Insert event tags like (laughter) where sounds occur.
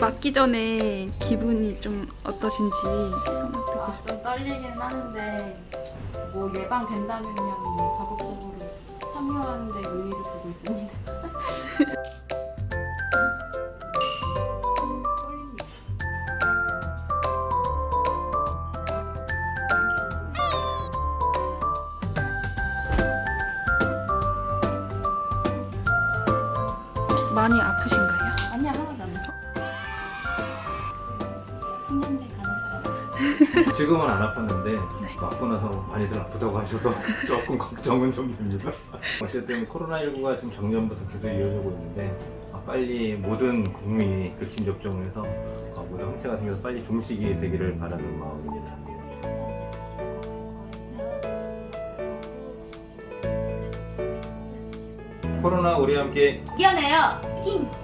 맞기 전에 기분이 좀 어떠신지 아, 좀 떨리긴 하는데 뭐 예방된다면요 적극적으로 참여하는데 의의를 많이 아프신가요? 아니야 하나도 안 나. 숙련대 가는 사람. (laughs) 지금은 안 아팠는데 네. 맞고 나서 많이들 아프다고 하셔서 (laughs) 조금 걱정은 좀 됩니다. 어쨌든 코로나19가 지금 작년부터 계속 이어지고 있는데 아, 빨리 모든 국민이 백신 접종을 해서 아, 모두 항체가 생겨서 빨리 종식이 되기를 바라는 마음입니다. 코로나 우리 함께 이겨내요 定。